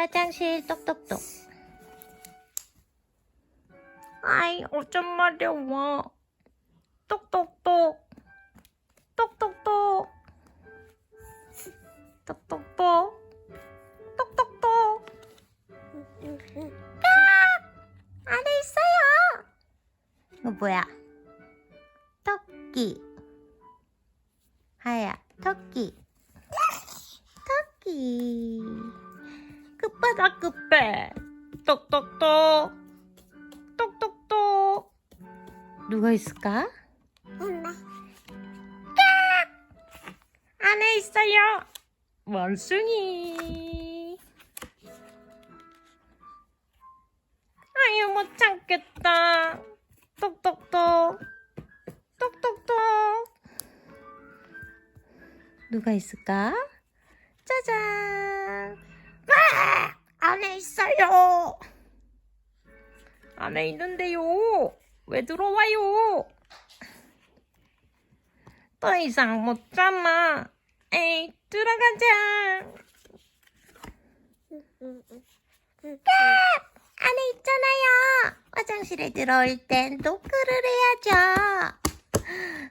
화장실 똑똑똑. 아이, 어쩜 마려워. 똑똑똑. 똑똑똑. 똑똑똑. 똑똑똑. 아! 안에 있어요. 이거 뭐야? 토끼. 하야, 토끼. 토끼. 끝배. 똑똑똑. 똑똑똑. 누가 있을까? 엄마. 안에 있어요. 원숭이. 아유, 못 참겠다. 똑똑똑. 똑똑똑. 누가 있을까? 짜잔. 아! 안에 있어요. 안에 있는데요. 왜 들어와요? 더 이상 못 참아. 에이, 들어가자. 안에 있잖아요. 화장실에 들어올 땐 노크를 해야죠.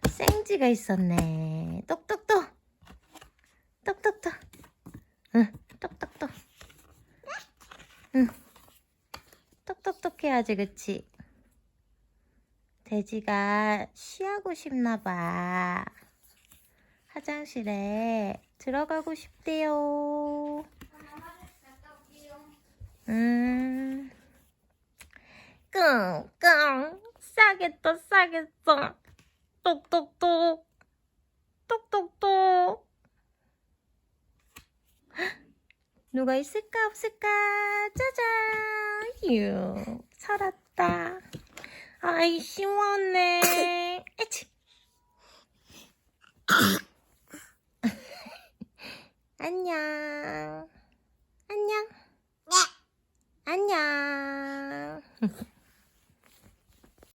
생지가 있었네. 똑똑똑. 똑똑똑. 응, 똑똑똑. 응. 똑똑똑 해야지, 그치? 돼지가 쉬하고 싶나 봐. 화장실에 들어가고 싶대요. 음. 끙끙 싸겠다 싸겠어. 똑똑똑 똑똑똑 누가 있을까 없을까 짜잔 휴 살았다. 아이 시원해. 에치 안녕. 안녕. 안녕